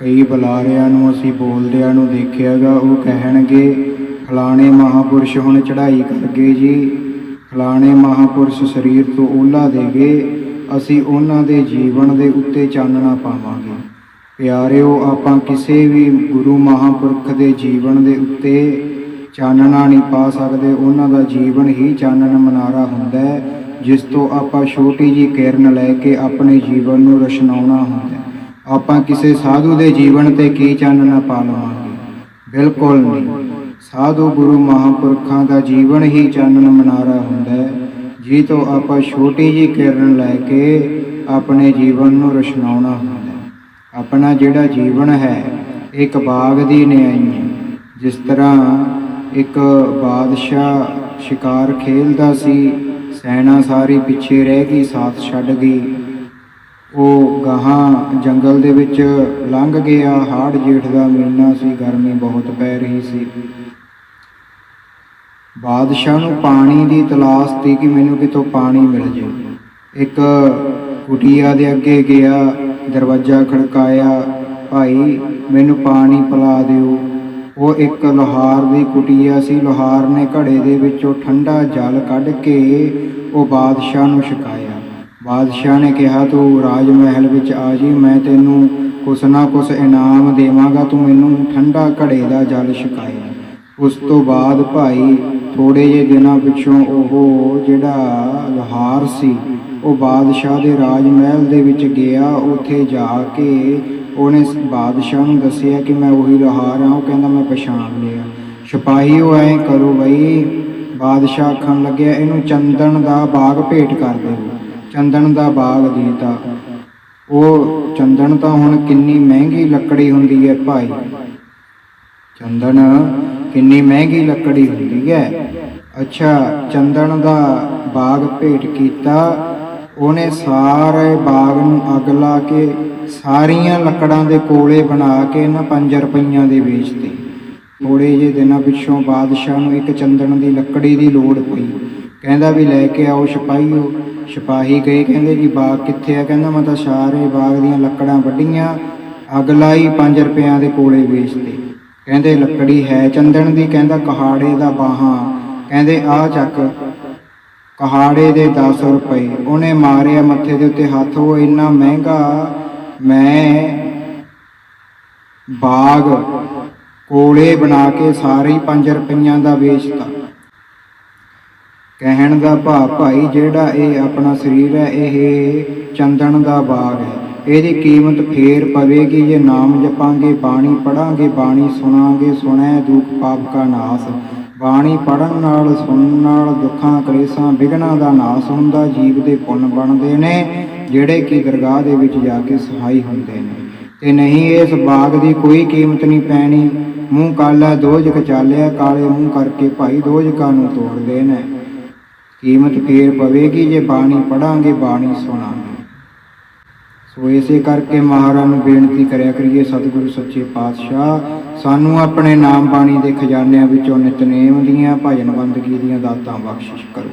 ਕਈ ਬੁਲਾਰਿਆਂ ਨੂੰ ਅਸੀਂ ਬੋਲਦਿਆਂ ਨੂੰ ਦੇਖਿਆਗਾ, ਉਹ ਕਹਿਣਗੇ, ਫਲਾਣੇ ਮਹਾਪੁਰਸ਼ ਹੁਣ ਚੜ੍ਹਾਈ ਕਰ ਗਏ ਜੀ। ਫਲਾਣੇ ਮਹਾਪੁਰਸ਼ ਸਰੀਰ ਤੋਂ ਓਲਾ ਦੇ ਗਏ ਅਸੀਂ ਉਹਨਾਂ ਦੇ ਜੀਵਨ ਦੇ ਉੱਤੇ ਚਾਨਣਾ ਪਾਵਾਂਗੇ। ਪਿਆਰਿਓ, ਆਪਾਂ ਕਿਸੇ ਵੀ ਗੁਰੂ ਮਹਾਪੁਰਖ ਦੇ ਜੀਵਨ ਦੇ ਉੱਤੇ ਚਾਨਣਾ ਨਹੀਂ ਪਾ ਸਕਦੇ। ਉਹਨਾਂ ਦਾ ਜੀਵਨ ਹੀ ਚਾਨਣ ਮਨਾਰਾ ਹੁੰਦਾ ਹੈ, ਜਿਸ ਤੋਂ ਆਪਾਂ ਛੋਟੀ ਜੀ ਕਿਰਨ ਲੈ ਕੇ ਆਪਣੇ ਜੀਵਨ ਨੂੰ ਰਸ਼ਨਾਉਣਾ ਹੁੰਦਾ ਆਪਾਂ ਕਿਸੇ ਸਾਧੂ ਦੇ ਜੀਵਨ ਤੇ ਕੀ ਚਾਨਣਾ ਪਾ ਲਵਾਂਗੇ? ਬਿਲਕੁਲ ਨਹੀਂ। ਸਾਧੂ ਗੁਰੂ ਮਹਾਂਪੁਰਖਾਂ ਦਾ ਜੀਵਨ ਹੀ ਚਾਨਣ ਮਨਾਰਾ ਹੁੰਦਾ ਹੈ। ਜੀ ਤੋਂ ਆਪਾਂ ਛੋਟੀ ਜੀ ਕਿਰਨ ਲੈ ਕੇ ਆਪਣੇ ਜੀਵਨ ਨੂੰ ਰਸ਼ਨਾਉਣਾ ਹੁੰਦਾ ਆਪਣਾ ਜਿਹੜਾ ਜੀਵਨ ਹੈ, ਇੱਕ ਬਾਗ ਦੀ ਨਿਆਈ ਹੈ। ਜਿਸ ਤਰ੍ਹਾਂ ਇੱਕ ਬਾਦਸ਼ਾਹ ਸ਼ਿਕਾਰ ਖੇਲਦਾ ਸੀ, ਸੈਨਾ ਸਾਰੀ ਪਿੱਛੇ ਰਹਿ ਗਈ, ਸਾਥ ਛੱਡ ਗਈ। ਉਹ ਗਾਹਾਂ ਜੰਗਲ ਦੇ ਵਿੱਚ ਲੰਘ ਗਿਆ। ਹਾੜ ਜੇਠ ਦਾ ਮਹੀਨਾ ਸੀ, ਗਰਮੀ ਬਹੁਤ ਪੈ ਰਹੀ ਸੀ। ਬਾਦਸ਼ਾਹ ਨੂੰ ਪਾਣੀ ਦੀ ਤਲਾਸ਼ ਸੀ ਕਿ ਮੈਨੂੰ ਕਿਤੋਂ ਪਾਣੀ ਮਿਲ ਜੇ ਇੱਕ ਕੁਟੀਆ ਦੇ ਅੱਗੇ ਗਿਆ, ਦਰਵਾਜ਼ਾ ਖੜਕਾਇਆ, ਭਾਈ, ਮੈਨੂੰ ਪਾਣੀ ਪਿਲਾ ਦਿਓ। ਉਹ ਇੱਕ ਲੋਹਾਰ ਦੀ ਕੁਟੀਆ ਸੀ। ਲੋਹਾਰ ਨੇ ਘੜੇ ਦੇ ਵਿੱਚੋਂ ਠੰਡਾ ਜਲ ਕੱਢ ਕੇ ਉਹ ਬਾਦਸ਼ਾਹ ਨੂੰ ਛਕਾਇਆ। ਬਾਦਸ਼ਾਹ ਨੇ ਕਿਹਾ, ਤੂੰ ਰਾਜ ਮਹਿਲ ਵਿੱਚ ਆ ਜੀ, ਮੈਂ ਤੈਨੂੰ ਕੁਛ ਨਾ ਕੁਛ ਇਨਾਮ ਦੇਵਾਂਗਾ, ਤੂੰ ਮੈਨੂੰ ਠੰਡਾ ਘੜੇ ਦਾ ਜਲ ਛਕਾਏ। ਉਸ ਤੋਂ ਬਾਅਦ ਭਾਈ ਥੋੜੇ ਜਿਹੇ ਦਿਨਾਂ ਪਿੱਛੋਂ ਉਹ ਜਿਹੜਾ ਲੋਹਾਰ ਸੀ, ਉਹ ਬਾਦਸ਼ਾਹ ਦੇ ਰਾਜ ਮਹਿਲ ਦੇ ਵਿੱਚ ਗਿਆ। ਉੱਥੇ ਜਾ ਕੇ ਉਹਨੇ ਬਾਦਸ਼ਾਹ ਨੂੰ ਦੱਸਿਆ ਕਿ ਮੈਂ ਉਹੀ ਲੋਹਾਰ ਹਾਂ, ਉਹ ਕਹਿੰਦਾ, ਮੈਂ ਪਛਾਣ ਲਿਆ। ਸਿਪਾਹੀ ਉਹ ਐਂ ਕਰੋ ਬਈ। ਬਾਦਸ਼ਾਹ ਆਖਣ ਲੱਗਿਆ, ਇਹਨੂੰ ਚੰਦਨ ਦਾ ਬਾਗ ਭੇਟ ਕਰ ਦਿਓ ਚੰਦਨ ਦਾ ਬਾਗ ਦਿੱਤਾ। ਉਹ ਚੰਦਨ ਤਾਂ ਹੁਣ ਕਿੰਨੀ ਮਹਿੰਗੀ ਲੱਕੜੀ ਹੁੰਦੀ ਹੈ ਭਾਈ। ਚੰਦਨ ਕਿੰਨੀ ਮਹਿੰਗੀ ਲੱਕੜੀ ਹੁੰਦੀ ਹੈ ਅੱਛਾ, ਚੰਦਨ ਦਾ ਬਾਗ ਭੇਟ ਕੀਤਾ। ਉਹਨੇ ਸਾਰੇ ਬਾਗ ਨੂੰ ਅੱਗ ਲਾ ਕੇ ਸਾਰੀਆਂ ਲੱਕੜਾਂ ਦੇ ਕੋਲੇ ਬਣਾ ਕੇ ਨਾ 5 ਰੁਪਈਆਂ ਦੇ ਵੇਚਤੇ। ਥੋੜੇ ਜਿਹੇ ਦਿਨਾਂ ਪਿੱਛੋਂ ਬਾਦਸ਼ਾਹ ਨੂੰ ਇੱਕ ਚੰਦਨ ਦੀ ਲੱਕੜੀ ਦੀ ਲੋੜ ਪਈ। ਕਹਿੰਦਾ ਵੀ ਲੈ ਕੇ ਆਓ ਸਿਪਾਹੀਓ। ਸਿਪਾਹੀ ਗਏ, ਕਹਿੰਦੇ ਜੀ, ਬਾਗ ਕਿੱਥੇ ਆ? ਕਹਿੰਦਾ ਮੈਂ ਤਾਂ ਸਾਰੇ ਬਾਗ ਦੀਆਂ ਲੱਕੜਾਂ ਵੱਢੀਆਂ, ਅੱਗ ਲਾਈ 5 ਰੁਪਈਆਂ ਦੇ ਕੋਲੇ ਵੇਚਤੇ। ਕਹਿੰਦੇ ਲੱਕੜੀ ਹੈ ਚੰਦਣ ਦੀ, ਕਹਿੰਦਾ ਕਹਾੜੇ ਦਾ ਬਾਹਾਂ। ਕਹਿੰਦੇ ਆ ਚੱਕ, ਕਹਾੜੇ ਦੇ 10 ਰੁਪਏ। ਉਹਨੇ ਮਾਰਿਆ ਮੱਥੇ ਦੇ ਉੱਤੇ ਹੱਥ, ਉਹ ਇੰਨਾ ਮਹਿੰਗਾ, ਮੈਂ ਬਾਗ ਕੋਲੇ ਬਣਾ ਕੇ ਸਾਰੇ ਹੀ 5 ਰੁਪਈਆਂ ਦਾ ਵੇਚਤਾ। ਕਹਿਣ ਦਾ ਭਾਵ, ਭਾਈ, ਜਿਹੜਾ ਇਹ ਆਪਣਾ ਸਰੀਰ ਹੈ, ਇਹ ਚੰਦਨ ਦਾ ਬਾਗ ਹੈ। ਇਹਦੀ ਕੀਮਤ ਫੇਰ ਪਵੇਗੀ, ਜੇ ਨਾਮ ਜਪਾਂਗੇ, ਬਾਣੀ ਪੜਾਂਗੇ ਬਾਣੀ ਸੁਣਾਂਗੇ, ਸੁਣੈ ਦੁਖ ਪਾਪ ਕਾ ਨਾਸ। ਬਾਣੀ ਪੜਨ ਨਾਲ, ਸੁਣਨ ਨਾਲ ਦੁੱਖਾਂ, ਕਲੇਸ਼ਾਂ ਵਿਗਨਾਂ ਦਾ ਨਾਸ ਹੁੰਦਾ, ਜੀਵ ਦੇ ਪੁੰਨ ਬਣਦੇ ਨੇ, ਜਿਹੜੇ ਕਿ ਦਰਗਾਹ ਦੇ ਵਿੱਚ ਜਾ ਕੇ ਸਹਾਈ ਹੁੰਦੇ ਨੇ। ਤੇ ਨਹੀਂ, ਇਸ ਬਾਗ ਦੀ ਕੋਈ ਕੀਮਤ ਨਹੀਂ ਪੈਣੀ। ਮੂੰਹ ਕਾਲਾ ਦੋਜਕ ਚਾਲਿਆ, ਕਾਲੇ ਮੂੰਹ ਕਰਕੇ ਭਾਈ ਦੋਜਕਾਂ ਨੂੰ ਤੋੜਦੇ ਨੇ। ਕੀਮਤ ਫੇਰ ਪਵੇਗੀ, ਜੇ ਬਾਣੀ ਪੜਾਂਗੇ, ਬਾਣੀ ਸੁਣਾਂਗੇ। ਸੋ ਇਸੇ ਕਰਕੇ ਮਹਾਰਾਜ ਨੂੰ ਬੇਨਤੀ ਕਰਿਆ ਕਰੀਏ, ਸਤਿਗੁਰੂ ਸੱਚੇ ਪਾਤਸ਼ਾਹ, ਸਾਨੂੰ ਆਪਣੇ ਨਾਮ ਬਾਣੀ ਦੇ ਖਜ਼ਾਨਿਆਂ ਵਿੱਚੋਂ ਨਿਤਨੇਮ ਦੀਆਂ ਭਜਨ ਬੰਦਗੀ ਦੀਆਂ ਦਾਤਾਂ ਬਖਸ਼ਿਸ਼ ਕਰੋ।